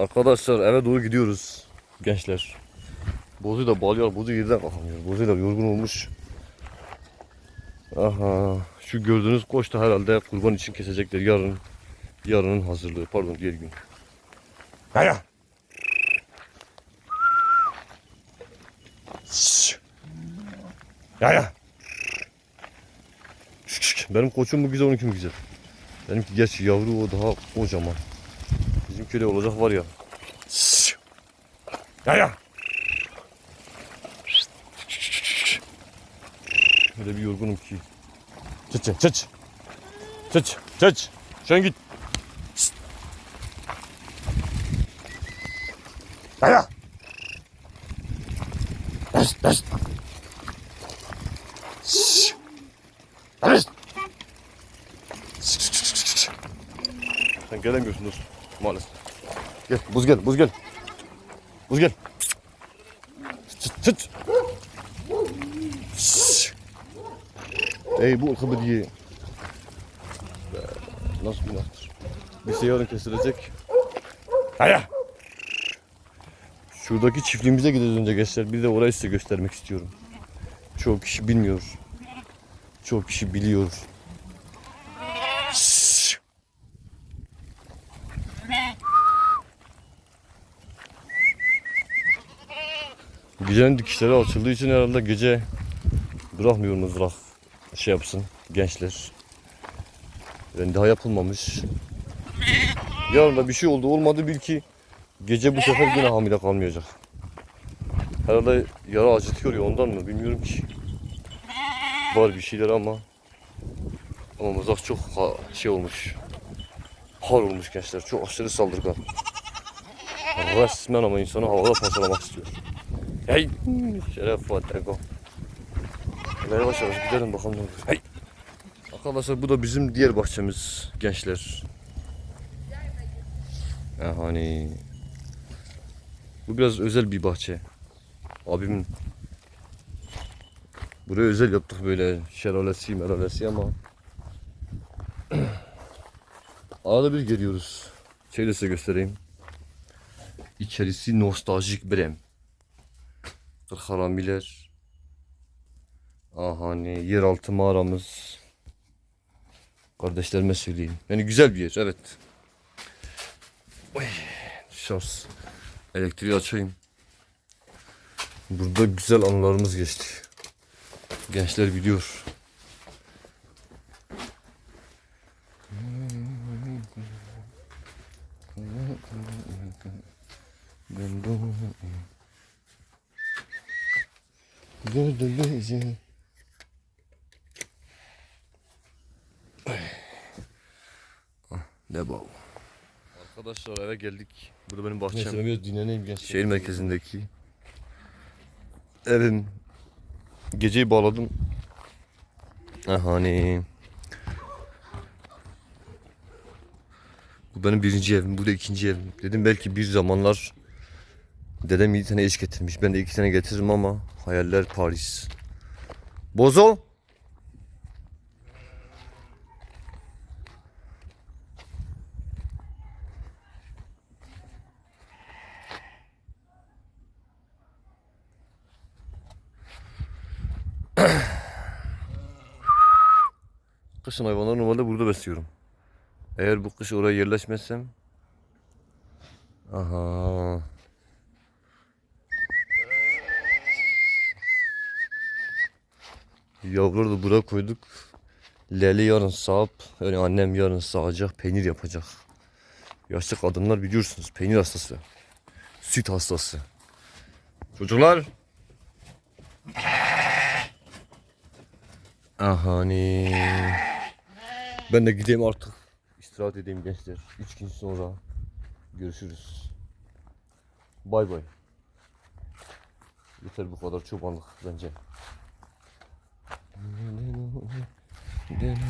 Arkadaşlar eve doğru gidiyoruz gençler. Bozu da bağlıyor, bozu yerden kalkamıyor. Bozu da yorgun olmuş. Aha, şu gördüğünüz koç da herhalde kurban için kesecekler yarın. Yarının hazırlığı, pardon diğer gün. Şşş. Ya ya. Benim koçum mu güzel, onunki mi güzel? Benimki gerçi yavru o daha kocaman. Öyle olacak var ya. Ya ya. Öyle bir yorgunum ki. Çıç çıç çıç. Çıç çıç. Sen git. Ya ya. Şşş. Beş. Sen gelemiyorsun dostum. Maalesef. Gel buz gel buz gel. Buz gel. Çıt çıt. Ey bu akıllı diye. Nasıl günahtır. Bir şey yarın kesilecek. Haya. Şuradaki çiftliğimize gideceğiz önce gençler. Bir de orayı size göstermek istiyorum. Çoğu kişi bilmiyor. Çoğu kişi biliyor. Gecenin dikişleri açıldığı için herhalde gece bırakmıyor mızrak şey yapsın gençler. Yani daha yapılmamış. Yarın da bir şey oldu olmadı bil ki gece bu sefer yine hamile kalmayacak. Herhalde yara acıtıyor ya ondan mı bilmiyorum ki. Var bir şeyler ama ama mızrak çok şey olmuş. Har olmuş gençler. Çok aşırı saldırgan. Resmen ama insanı havada parçalamak istiyor. Hey! Şeref. Hele yavaş yavaş gidelim bakalım. Hey! Arkadaşlar bu da bizim diğer bahçemiz gençler. Ya hani bu biraz özel bir bahçe. Abimin Buraya özel yaptık böyle şelalesi meralesi ama Arada bir geliyoruz. Şöyle size göstereyim. İçerisi nostaljik brem. Haramiler. Aha hani yeraltı mağaramız. Kardeşlerime söyleyeyim. Yani güzel bir yer evet. Oy, şans. Elektriği açayım. Burada güzel anılarımız geçti. Gençler biliyor. Gönlümüzü Ne bu? Arkadaşlar eve geldik. Burada benim bahçem. Neyse biraz dinleneyim gençler. Şehir merkezindeki evim. Geceyi bağladım. Ah, hani bu benim birinci evim, bu da ikinci evim. Dedim belki bir zamanlar dedem yedi tane eş getirmiş. Ben de iki tane getiririm ama hayaller Paris. Bozo. Kışın hayvanları normalde burada besliyorum. Eğer bu kış oraya yerleşmezsem Aha. Yavruları da buraya koyduk. Leli yarın sağıp, yani annem yarın sağacak, peynir yapacak. Yaşlı kadınlar biliyorsunuz, peynir hastası. Süt hastası. Çocuklar. Aha hani. Ben de gideyim artık. İstirahat edeyim gençler. Üç gün sonra görüşürüz. Bay bay. Yeter bu kadar çobanlık bence. Then I